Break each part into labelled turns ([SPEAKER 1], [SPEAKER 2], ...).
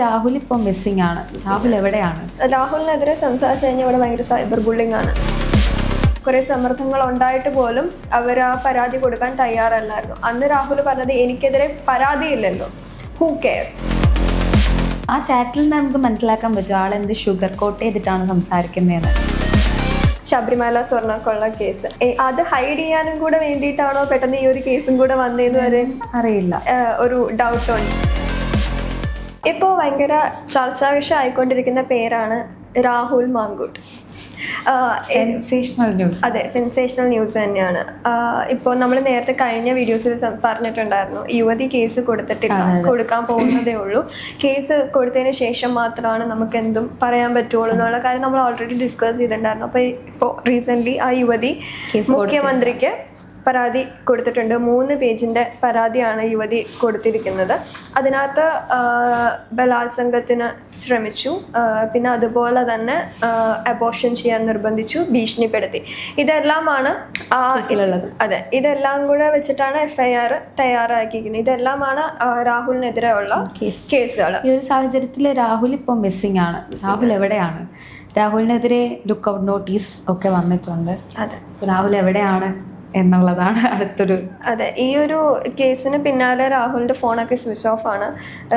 [SPEAKER 1] രാഹുൽ ഇപ്പം മിസ്സിംഗ് ആണ്. രാഹുൽ എവിടെയാണ്?
[SPEAKER 2] രാഹുലിനെതിരെ സംസാരിച്ചു കഴിഞ്ഞാൽ ഇവിടെ ഭയങ്കര സൈബർ ബുള്ളിംഗ് ആണ്. കുറെ സമ്മർദ്ദങ്ങൾ ഉണ്ടായിട്ട് പോലും അവർ ആ പരാതി കൊടുക്കാൻ തയ്യാറല്ലായിരുന്നു. അന്ന് രാഹുൽ പറഞ്ഞത് എനിക്കെതിരെ പരാതിയില്ലല്ലോ ഹൂ കെയർസ്
[SPEAKER 1] ആ ചാറ്റിൽ നിന്ന് നമുക്ക് മനസ്സിലാക്കാൻ പറ്റും ആൾ എന്ത് ഷുഗർ കോട്ട് ചെയ്തിട്ടാണ് സംസാരിക്കുന്നതെന്ന്.
[SPEAKER 2] ശബരിമല സ്വർണക്കൊള്ള കേസ്. അത് ഹൈഡ് ചെയ്യാനും കൂടെ വേണ്ടിയിട്ടാണോ പെട്ടെന്ന് ഈ ഒരു കേസും കൂടെ വന്നതെന്ന് വരെ?
[SPEAKER 1] അറിയില്ല.
[SPEAKER 2] ഒരു ഡൗട്ട് ഉണ്ട്. ഇപ്പോൾ ഭയങ്കര ചർച്ചാ വിഷയം ആയിക്കൊണ്ടിരിക്കുന്ന പേരാണ് രാഹുൽ മാങ്കൂട്ട്.
[SPEAKER 1] സെൻസേഷണൽ ന്യൂസ്
[SPEAKER 2] അതെ സെൻസേഷണൽ ന്യൂസ് തന്നെയാണ്. ഇപ്പോൾ നമ്മൾ നേരത്തെ കഴിഞ്ഞ വീഡിയോസിൽ പറഞ്ഞിട്ടുണ്ടായിരുന്നു യുവതി കേസ് കൊടുത്തിട്ടില്ല കൊടുക്കാൻ പോകുന്നതേ ഉള്ളൂ. കേസ് കൊടുത്തതിന് ശേഷം മാത്രമാണ് നമുക്ക് എന്തും പറയാൻ പറ്റുള്ളൂ എന്നുള്ള കാര്യം നമ്മൾ ഓൾറെഡി ഡിസ്കസ് ചെയ്തിട്ടുണ്ടായിരുന്നു. അപ്പോൾ ഇപ്പോൾ റീസെന്റ്ലി ആ യുവതി മുഖ്യമന്ത്രിക്ക് പരാതി കൊടുത്തിട്ടുണ്ട്. മൂന്ന് പേജിന്റെ പരാതിയാണ് യുവതി കൊടുത്തിരിക്കുന്നത്. അതിനകത്ത് ബലാത്സംഗത്തിന് ശ്രമിച്ചു. പിന്നെ അതുപോലെ തന്നെ അബോഷൻ ചെയ്യാൻ നിർബന്ധിച്ചു ഭീഷണിപ്പെടുത്തി. ഇതെല്ലാമാണ് അതെ ഇതെല്ലാം കൂടെ വെച്ചിട്ടാണ് എഫ്ഐആർ തയ്യാറാക്കിയിരിക്കുന്നത്. ഇതെല്ലാമാണ് രാഹുലിനെതിരെയുള്ള രാഹുലിനെതിരെ ഉള്ള കേസുകൾ
[SPEAKER 1] ഈ ഒരു സാഹചര്യത്തിൽ രാഹുൽ ഇപ്പം മിസ്സിംഗ് ആണ്. രാഹുൽ എവിടെയാണ്? രാഹുലിനെതിരെ ലുക്ക് ഔട്ട് നോട്ടീസ് ഒക്കെ വന്നിട്ടുണ്ട്.
[SPEAKER 2] അതെ.
[SPEAKER 1] രാഹുൽ എവിടെയാണ്? എന്നുള്ളതാണ് അടുത്തൊരു
[SPEAKER 2] അതെ ഈ ഒരു കേസിന് പിന്നാലെ രാഹുലിന്റെ ഫോണൊക്കെ സ്വിച്ച് ഓഫ് ആണ്.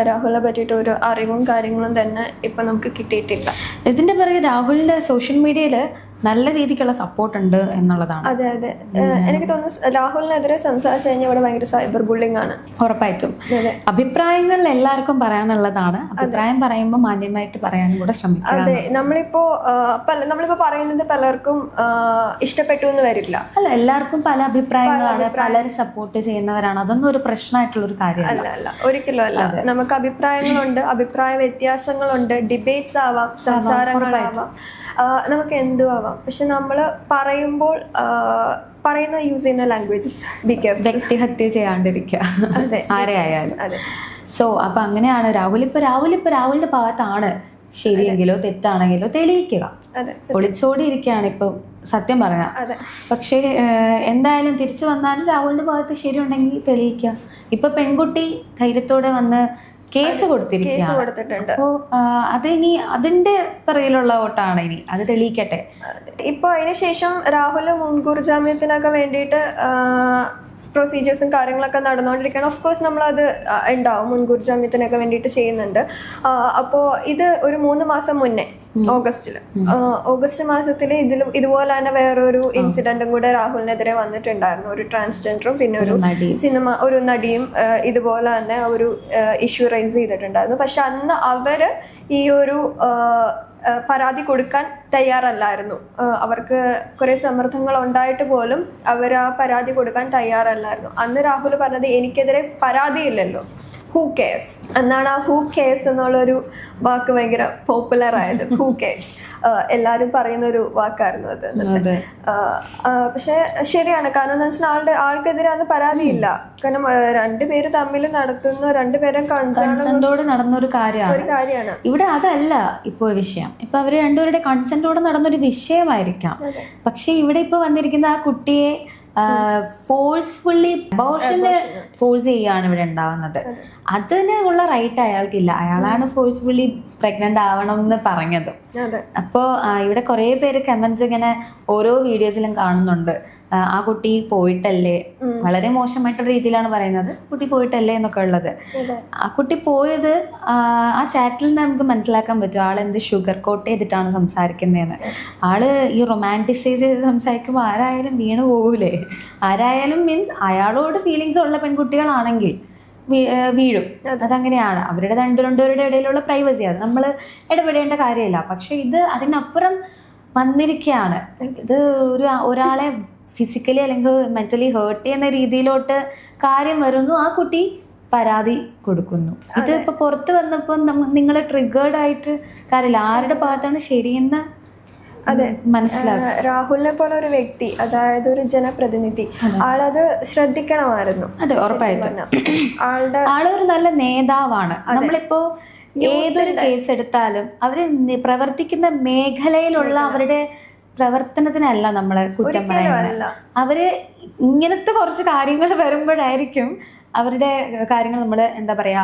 [SPEAKER 2] രാഹുലിനെ പറ്റിയിട്ട് ഒരു അറിവും കാര്യങ്ങളും തന്നെ ഇപ്പൊ നമുക്ക് കിട്ടിയിട്ടില്ല.
[SPEAKER 1] ഇതിന്റെ പിറകെ രാഹുലിന്റെ സോഷ്യൽ മീഡിയയിൽ നല്ല രീതിക്കുള്ള സപ്പോർട്ട് ഉണ്ട് എന്നുള്ളതാണ്.
[SPEAKER 2] അതെ അതെ. എനിക്ക് തോന്നുന്നു രാഹുലിനെതിരെ സംസാരിച്ചു കഴിഞ്ഞാൽ ഇവിടെ ഭയങ്കര സൈബർ ബുള്ളിംഗ് ആണ്.
[SPEAKER 1] ഉറപ്പായിട്ടും. അഭിപ്രായങ്ങൾ എല്ലാവർക്കും പറയാനുള്ളതാണ്. അഭിപ്രായം പറയുമ്പോൾ മാന്യമായിട്ട് പറയാനും കൂടെ ശ്രമിക്കുക
[SPEAKER 2] അതെ നമ്മളിപ്പോ പല നമ്മളിപ്പോ പറയുന്നത് പലർക്കും ഇഷ്ടപ്പെട്ടു എന്ന് വരില്ല.
[SPEAKER 1] അല്ല എല്ലാവർക്കും പല അഭിപ്രായങ്ങളാണ്. പലരും സപ്പോർട്ട് ചെയ്യുന്നവരാണ്. അതൊന്നും ഒരു പ്രശ്നമായിട്ടുള്ള ഒരു കാര്യമല്ല.
[SPEAKER 2] അല്ല അല്ല. ഒരിക്കലും അല്ല. നമുക്ക് അഭിപ്രായങ്ങളുണ്ട് അഭിപ്രായ വ്യത്യാസങ്ങളുണ്ട് ഡിബേറ്റ്സ് ആവാം സംസാരങ്ങളാവാം. നമുക്ക് എന്തും ആവാം. പക്ഷെ നമ്മൾ പറയുമ്പോൾ പറയുന്ന യൂസ് ചെയ്യുന്ന ലാംഗ്വേജസ്
[SPEAKER 1] വ്യക്തിഹത്യ ചെയ്യാണ്ടിരിക്കുക
[SPEAKER 2] അതെ.
[SPEAKER 1] ആരെ ആയാലും.
[SPEAKER 2] അതെ
[SPEAKER 1] സോ അപ്പൊ അങ്ങനെയാണ് രാഹുൽ. ഇപ്പൊ രാഹുൽ ഇപ്പൊ രാഹുലിന്റെ ഭാഗത്താണ് ശരിയെങ്കിലോ തെറ്റാണെങ്കിലോ തെളിയിക്കുക. ഒളിച്ചോടി ഇരിക്കുകയാണ് ഇപ്പൊ സത്യം പറയാം പക്ഷേ എന്തായാലും തിരിച്ചു വന്നാലും രാഹുലിന്റെ ഭാഗത്ത് ശരിയുണ്ടെങ്കിൽ തെളിയിക്കുക. ഇപ്പൊ പെൺകുട്ടി ധൈര്യത്തോടെ വന്ന് കേസ് കൊടുത്തിരിക്കുകയാണ്.
[SPEAKER 2] കൊടുത്തിട്ടുണ്ട്.
[SPEAKER 1] അപ്പോ അത് അതിനി അതിന്റെ പിറകിലുള്ള വോട്ടാണ് ഇനി. അത് തെളിയിക്കട്ടെ.
[SPEAKER 2] ഇപ്പൊ അതിനുശേഷം രാഹുൽ മുൻകൂർ ജാമ്യത്തിനൊക്കെ വേണ്ടിയിട്ട് പ്രൊസീജിയേഴ്സും കാര്യങ്ങളൊക്കെ നടന്നുകൊണ്ടിരിക്കുകയാണ്. ഓഫ് കോഴ്സ് നമ്മളത് ആ, ഉണ്ടാവും. മുൻകൂർ ജാമ്യത്തിനൊക്കെ വേണ്ടിയിട്ട് ചെയ്യുന്നുണ്ട്. അപ്പോൾ ഇത് ഒരു മൂന്ന് മാസം മുന്നേ ഓഗസ്റ്റിൽ ഓഗസ്റ്റ് മാസത്തിൽ ഇതിലും ഇതുപോലെ തന്നെ വേറൊരു ഇൻസിഡന്റും കൂടെ രാഹുലിനെതിരെ വന്നിട്ടുണ്ടായിരുന്നു. ഒരു ട്രാൻസ്ജെൻഡറും പിന്നെ ഒരു സിനിമ ഒരു നടിയും ഇതുപോലെ തന്നെ ഒരു ഇഷ്യൂ റൈസ് ചെയ്തിട്ടുണ്ടായിരുന്നു. പക്ഷെ അന്ന് അവർ ഈ ഒരു പരാതി കൊടുക്കാൻ തയ്യാറല്ലായിരുന്നു. അവർക്ക് കുറെ സമ്മർദ്ദങ്ങൾ ഉണ്ടായിട്ട് പോലും അവർ ആ പരാതി കൊടുക്കാൻ തയ്യാറല്ലായിരുന്നു. അന്ന് രാഹുൽ പറഞ്ഞത് എനിക്കെതിരെ പരാതിയില്ലല്ലോ. ഹൂ കേസ് എന്നാണ് ആ ഹൂ കേസ് എന്നുള്ളൊരു വാക്ക് ഭയങ്കര പോപ്പുലർ ആയത്. ഹൂ കേസ് എല്ലാവരും പറയുന്ന ഒരു വാക്കായിരുന്നു അത്.
[SPEAKER 1] അതെ.
[SPEAKER 2] പക്ഷെ ശരിയാണ്. കാരണം എന്താ വെച്ചാൽ ആളുടെ ആൾക്കെതിരെ അന്ന് പരാതിയില്ല. കാരണം രണ്ടുപേര് തമ്മിൽ നടത്തുന്ന രണ്ടുപേരും
[SPEAKER 1] കൺസെന്റോട് നടന്നൊരു കാര്യമാണ്. ഇവിടെ അതല്ല ഇപ്പോ വിഷയം. ഇപ്പൊ അവർ രണ്ടുപേരുടെ കൺസെന്റോടെ നടന്നൊരു വിഷയമായിരിക്കാം. പക്ഷെ ഇവിടെ ഇപ്പൊ വന്നിരിക്കുന്ന ആ കുട്ടിയെ ഫോഴ്സ്ഫുള്ളി അബോഷന് ഫോഴ്സ് ചെയ്യാണ് ഇവിടെ ഉണ്ടാവുന്നത്. അതിന് ഉള്ള റൈറ്റ് അയാൾക്കില്ല. അയാളാണ് ഫോഴ്സ്ഫുള്ളി പ്രഗ്നന്റ് ആവണം എന്ന് പറഞ്ഞത്
[SPEAKER 2] അപ്പോ
[SPEAKER 1] അപ്പോൾ ഇവിടെ കുറേ പേര് കമന്റ്സ് ഇങ്ങനെ ഓരോ വീഡിയോസിലും കാണുന്നുണ്ട്. ആ, കുട്ടി പോയിട്ടല്ലേ? വളരെ മോശമായിട്ടുള്ള രീതിയിലാണ് പറയുന്നത്. കുട്ടി പോയിട്ടല്ലേ എന്നൊക്കെ ഉള്ളത്. ആ കുട്ടി പോയത് ആ, ചാറ്റിൽ നിന്ന് നമുക്ക് മനസ്സിലാക്കാൻ പറ്റും. ആൾ എന്ത് ഷുഗർ കോട്ട് ചെയ്തിട്ടാണ് സംസാരിക്കുന്നതെന്ന് ആൾ ഈ റൊമാന്റിസൈസ് ചെയ്ത് സംസാരിക്കുമ്പോൾ ആരായാലും വീണ് പോകൂലേ? ആരായാലും മീൻസ് അയാളോട് ഫീലിങ്സ് ഉള്ള പെൺകുട്ടികളാണെങ്കിൽ വീഴും. അതങ്ങനെയാണ്. അവരുടെ രണ്ടു രണ്ടുപേരുടെ ഇടയിലുള്ള പ്രൈവസി അത് നമ്മൾ ഇടപെടേണ്ട കാര്യമില്ല. പക്ഷെ ഇത് അതിനപ്പുറം വന്നിരിക്കുകയാണ് ഇത് ഒരു ഒരാളെ ഫിസിക്കലി അല്ലെങ്കിൽ മെന്റലി ഹേർട്ട് ചെയ്യുന്ന രീതിയിലോട്ട് കാര്യം വരുന്നു. ആ കുട്ടി പരാതി കൊടുക്കുന്നു. ഇത് ഇപ്പൊ പുറത്ത് വന്നപ്പോൾ നിങ്ങൾ ട്രിഗേർഡ് ആയിട്ട് കാര്യമില്ല. ആരുടെ ഭാഗത്താണ് ശരിയെന്ന്
[SPEAKER 2] അതെ.
[SPEAKER 1] മനസ്സിലാക്കി
[SPEAKER 2] രാഹുലിനെ പോലെ ഒരു വ്യക്തി അതായത് ഒരു ജനപ്രതിനിധി ആളത് ശ്രദ്ധിക്കണമായിരുന്നു.
[SPEAKER 1] അതെ ഉറപ്പായിട്ടും.
[SPEAKER 2] ആളുടെ
[SPEAKER 1] ആളൊരു നല്ല നേതാവാണ്. നമ്മളിപ്പോ ഏതൊരു കേസ് എടുത്താലും അവർ പ്രവർത്തിക്കുന്ന മേഖലയിലുള്ള അവരുടെ പ്രവർത്തനത്തിനല്ല നമ്മളെ കുറ്റം പറയുന്നത്. അവർ ഇങ്ങനത്തെ കുറച്ച് കാര്യങ്ങൾ വരുമ്പോഴായിരിക്കും അവരുടെ കാര്യങ്ങൾ നമ്മൾ എന്താ പറയാ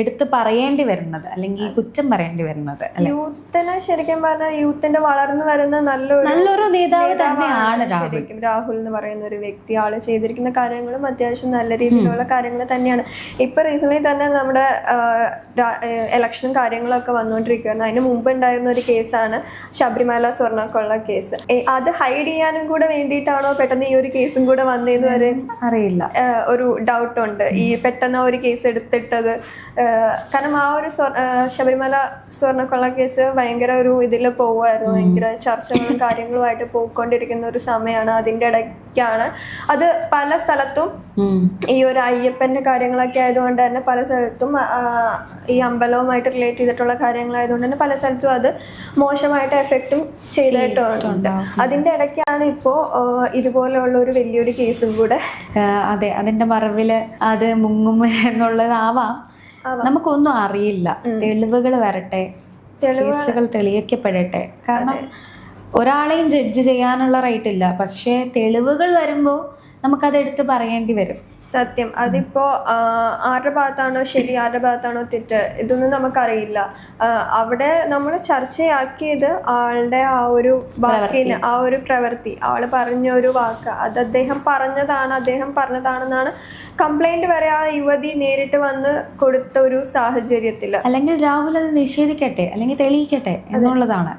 [SPEAKER 1] എടുത്ത് പറയേണ്ടി വരുന്നത് അല്ലെങ്കിൽ കുറ്റം പറയേണ്ടി വരുന്നത്
[SPEAKER 2] യൂത്തിനെ ശരിക്കും പറഞ്ഞാൽ യൂത്തിന്റെ വളർന്നു വരുന്ന നല്ലൊരു
[SPEAKER 1] നല്ലൊരു നേതാവ് തന്നെയാണ്
[SPEAKER 2] ശരിക്കും രാഹുൽ എന്ന് പറയുന്ന ഒരു വ്യക്തി. ആൾ ചെയ്തിരിക്കുന്ന കാര്യങ്ങളും അത്യാവശ്യം നല്ല രീതിയിലുള്ള കാര്യങ്ങൾ തന്നെയാണ്. ഇപ്പൊ റീസെന്റ് തന്നെ നമ്മുടെ ഇലക്ഷനും കാര്യങ്ങളൊക്കെ വന്നുകൊണ്ടിരിക്കുകയാണ് അതിന് മുമ്പ് ഉണ്ടായിരുന്ന ഒരു കേസാണ് ശബരിമല സ്വർണക്കൊള്ള കേസ്. അത് ഹൈഡ് ചെയ്യാനും കൂടെ വേണ്ടിയിട്ടാണോ പെട്ടെന്ന് ഈ ഒരു കേസും കൂടെ വന്നതെന്ന് വരെ
[SPEAKER 1] അറിയില്ല.
[SPEAKER 2] ഒരു ഡൗട്ട് ഉണ്ട്. ഈ പെട്ടെന്ന് ഒരു കേസ് എടുത്തിട്ടത് കാരണം ആ ഒരു ശബരിമല സ്വർണക്കൊള്ള കേസ് ഭയങ്കര ഒരു ഇതിൽ പോവുമായിരുന്നു. ഭയങ്കര ചർച്ചകളും കാര്യങ്ങളുമായിട്ട് പോയിക്കൊണ്ടിരിക്കുന്ന ഒരു സമയമാണ് അതിന്റെ ഇടയ്ക്കാണ്. അത് പല സ്ഥലത്തും ഈ ഒരു അയ്യപ്പന്റെ കാര്യങ്ങളൊക്കെ ആയതുകൊണ്ട് തന്നെ പല സ്ഥലത്തും ഈ അമ്പലവുമായിട്ട് റിലേറ്റ് ചെയ്തിട്ടുള്ള കാര്യങ്ങളായതുകൊണ്ട് തന്നെ പല സ്ഥലത്തും അത് മോശമായിട്ട് എഫക്റ്റും ചെയ്തിട്ടുണ്ട്. അതിന്റെ ഇടയ്ക്കാണ് ഇപ്പോ ഇതുപോലെയുള്ള ഒരു വലിയൊരു കേസും കൂടെ.
[SPEAKER 1] അതെ അതിന്റെ മറവിൽ അത് മുങ്ങും എന്നുള്ളതാവാം. നമുക്കൊന്നും അറിയില്ല. തെളിവുകൾ വരട്ടെ. കേസുകൾ തെളിയിക്കപ്പെടട്ടെ. കാരണം ഒരാളെയും ജഡ്ജ് ചെയ്യാനുള്ള റൈറ്റ് ഇല്ല പക്ഷേ തെളിവുകൾ വരുമ്പോൾ നമുക്കത് എടുത്ത് പറയേണ്ടി വരും.
[SPEAKER 2] സത്യം. അതിപ്പോ ആരുടെ ഭാഗത്താണോ ശരി ആരുടെ ഭാഗത്താണോ തെറ്റ് ഇതൊന്നും നമുക്കറിയില്ല. അവിടെ നമ്മൾ ചർച്ചയാക്കിയത് ആളുടെ ആ ഒരു വാക്കിന് ആ ഒരു പ്രവൃത്തി. ആൾ പറഞ്ഞ ഒരു വാക്ക്. അത് അദ്ദേഹം പറഞ്ഞതാണ് അദ്ദേഹം പറഞ്ഞതാണെന്നാണ് കംപ്ലൈന്റ് വരെ ആ യുവതി നേരിട്ട് വന്ന് കൊടുത്ത ഒരു സാഹചര്യത്തിൽ.
[SPEAKER 1] അല്ലെങ്കിൽ രാഹുൽ അത് നിഷേധിക്കട്ടെ അല്ലെങ്കിൽ തെളിയിക്കട്ടെ എന്നുള്ളതാണ്.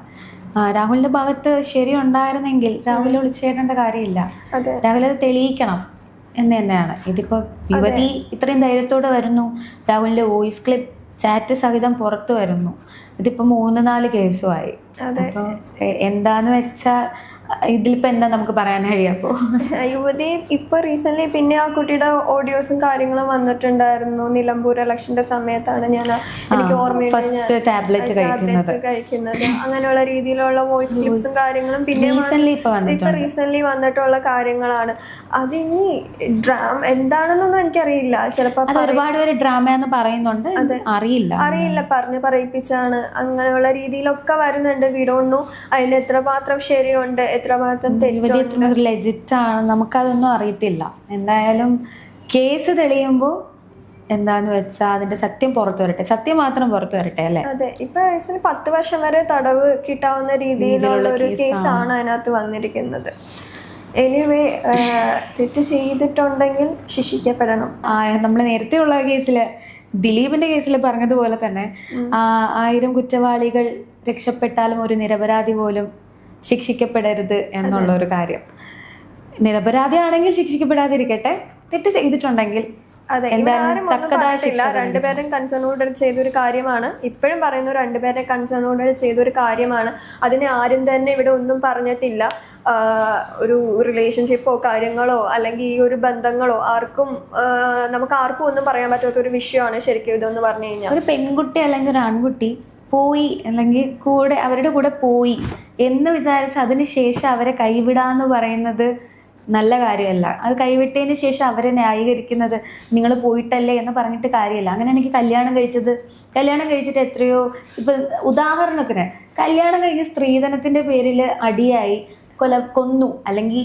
[SPEAKER 1] രാഹുലിന്റെ ഭാഗത്ത് ശരി ഉണ്ടായിരുന്നെങ്കിൽ രാഹുൽ വിളിച്ചേരേണ്ട കാര്യമില്ല. രാഹുൽ അത് തെളിയിക്കണം. എന്ന് തന്നെയാണ്. ഇതിപ്പോ യുവതി ഇത്രയും ധൈര്യത്തോടെ വരുന്നു. രാഹുലിന്റെ വോയിസ് ക്ലിപ്പ് ചാറ്റ് സഹിതം പുറത്തു വരുന്നു. ഇതിപ്പോ മൂന്ന് നാല് കേസുമായി
[SPEAKER 2] അപ്പോൾ
[SPEAKER 1] അപ്പൊ എന്താന്ന് വെച്ചാ ഇതിലിപ്പോ എന്താ നമുക്ക് പറയാൻ കഴിയപ്പോ
[SPEAKER 2] യുവതി ഇപ്പൊ റീസെന്റ് പിന്നെ ആ കുട്ടിയുടെ ഓഡിയോസും കാര്യങ്ങളും വന്നിട്ടുണ്ടായിരുന്നു. നിലമ്പൂർ ഇലക്ഷന്റെ സമയത്താണ് ഞാൻ എനിക്ക് ഓർമ്മയുണ്ട്
[SPEAKER 1] ഫസ്റ്റ് ടാബ്ലറ്റ് കഴിക്കുന്നത്.
[SPEAKER 2] അങ്ങനെയുള്ള രീതിയിലുള്ള വോയിസ് ക്ലിപ്സും കാര്യങ്ങളും പിന്നെ
[SPEAKER 1] റീസെന്റ് ഇപ്പൊ വന്നിട്ടുണ്ട്.
[SPEAKER 2] റീസെന്റ് വന്നിട്ടുള്ള കാര്യങ്ങളാണ്. അതിനി ഡ്രാമ എന്താണെന്നൊന്നും എനിക്കറിയില്ല. ചിലപ്പോ
[SPEAKER 1] അത് ഒരുപാട് പേര് ഡ്രാമ എന്ന് പറയുന്നുണ്ട് അറിയില്ല.
[SPEAKER 2] അറിയില്ല. പറഞ്ഞ് പറയിപ്പിച്ചാണ്. അങ്ങനെയുള്ള രീതിയിലൊക്കെ വരുന്നുണ്ട്. വിടോണ്ണു. അതിന് എത്രമാത്രം ശരിയുണ്ട് എത്രമാത്രം തെറ്റ്
[SPEAKER 1] യുവതി എത്ര ലെജിറ്റ് ആണ്. നമുക്കതൊന്നും അറിയത്തില്ല. എന്തായാലും കേസ് തെളിയുമ്പോൾ എന്താന്ന് വെച്ചാ അതിന്റെ സത്യം പുറത്തു വരട്ടെ. സത്യം മാത്രം പുറത്തു വരട്ടെ അല്ലെ?
[SPEAKER 2] അതെ. ഇപ്പൊ പത്ത് വർഷം വരെ തടവ് കിട്ടാവുന്ന രീതിയിലുള്ള ഒരു കേസാണ് അതിനകത്ത് വന്നിരിക്കുന്നത്. എനിവേ തെറ്റ് ചെയ്തിട്ടുണ്ടെങ്കിൽ ശിക്ഷിക്കപ്പെടണം.
[SPEAKER 1] ആ നമ്മൾ നേരത്തെ ഉള്ള കേസിൽ ദിലീപിന്റെ കേസിൽ പറഞ്ഞതുപോലെ തന്നെ ആയിരം കുറ്റവാളികൾ രക്ഷപ്പെട്ടാലും ഒരു നിരപരാധി പോലും ശിക്ഷിക്കപ്പെടരുത് എന്നുള്ള ഒരു കാര്യം. നിരപരാധിയാണെങ്കിൽ ശിക്ഷിക്കപ്പെടാതിരിക്കട്ടെ. തെറ്റ് ചെയ്തിട്ടുണ്ടെങ്കിൽ
[SPEAKER 2] രണ്ടുപേരും കൺസേണോട് ചെയ്തൊരു കാര്യമാണ്. ഇപ്പോഴും പറയുന്നു രണ്ടുപേരെ കൺസേണോട് ചെയ്തൊരു കാര്യമാണ്. അതിനെ ആരും തന്നെ ഇവിടെ ഒന്നും പറഞ്ഞിട്ടില്ല. ഒരു റിലേഷൻഷിപ്പോ കാര്യങ്ങളോ അല്ലെങ്കിൽ ഈ ഒരു ബന്ധങ്ങളോ ആർക്കും നമുക്ക് ആർക്കും ഒന്നും പറയാൻ പറ്റാത്ത ഒരു വിഷയമാണ് ശരിക്കും ഇതെന്ന് പറഞ്ഞു കഴിഞ്ഞാൽ.
[SPEAKER 1] ഒരു പെൺകുട്ടി അല്ലെങ്കിൽ ഒരു ആൺകുട്ടി പോയി അല്ലെങ്കിൽ കൂടെ അവരുടെ കൂടെ പോയി എന്ന് വിചാരിച്ച് അതിന് ശേഷം അവരെ കൈവിടാന്ന് പറയുന്നത് നല്ല കാര്യമല്ല. അത് കൈവിട്ടതിന് ശേഷം അവരെ ന്യായീകരിക്കുന്നത് നിങ്ങൾ പോയിട്ടല്ലേ എന്ന് പറഞ്ഞിട്ട് കാര്യമില്ല. അങ്ങനെ എനിക്ക് കല്യാണം കഴിച്ചത് കല്യാണം കഴിച്ചിട്ട് എത്രയോ ഇപ്പൊ ഉദാഹരണത്തിന് കല്യാണം കഴിഞ്ഞ് സ്ത്രീധനത്തിന്റെ പേരിൽ അടിയായി കൊല കൊന്നു അല്ലെങ്കിൽ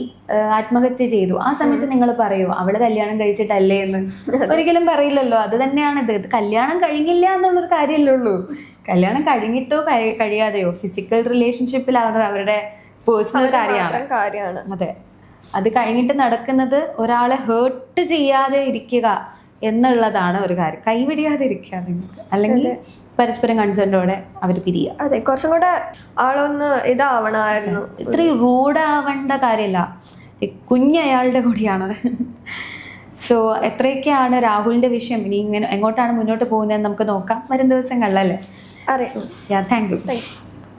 [SPEAKER 1] ആത്മഹത്യ ചെയ്തു. ആ സമയത്ത് നിങ്ങൾ പറയൂ അവൾ കല്യാണം കഴിച്ചിട്ടല്ലേ എന്ന്? ഒരിക്കലും പറയില്ലല്ലോ. അത് തന്നെയാണ് ഇത് കല്യാണം കഴിഞ്ഞില്ല എന്നുള്ളൊരു കാര്യമല്ലേ ഉള്ളൂ. കല്യാണം കഴിഞ്ഞിട്ടോ കഴി- കഴിയാതെയോ? ഫിസിക്കൽ റിലേഷൻഷിപ്പിലാവുന്നത് അവരുടെ പേഴ്സണൽ കാര്യമാണ്. അതെ. അത് കഴിഞ്ഞിട്ട് നടക്കുന്നത് ഒരാളെ ഹേർട്ട് ചെയ്യാതെ ഇരിക്കുക എന്നുള്ളതാണ് ഒരു കാര്യം. കൈവിടിയാതെ ഇരിക്കുക നിങ്ങൾക്ക്. അല്ലെങ്കിൽ പരസ്പരം കൺസേൺഡോടെ അവർ പിരിയുക.
[SPEAKER 2] അതെ. കുറച്ചും കൂടെ ആളൊന്ന് ഇതാവണമായിരുന്നു.
[SPEAKER 1] ഇത്രയും റൂഡാവേണ്ട കാര്യമില്ല കുഞ്ഞ് അയാളുടെ കൂടിയാണത് സോ എത്രയൊക്കെയാണ് രാഹുലിന്റെ വിഷയം? ഇനി ഇങ്ങനെ എങ്ങോട്ടാണ് മുന്നോട്ട് പോകുന്നത് നമുക്ക് നോക്കാം. വരും ദിവസങ്ങളിലല്ലേ
[SPEAKER 2] അറിയാം
[SPEAKER 1] യാ താങ്ക് യു
[SPEAKER 2] താങ്ക് യു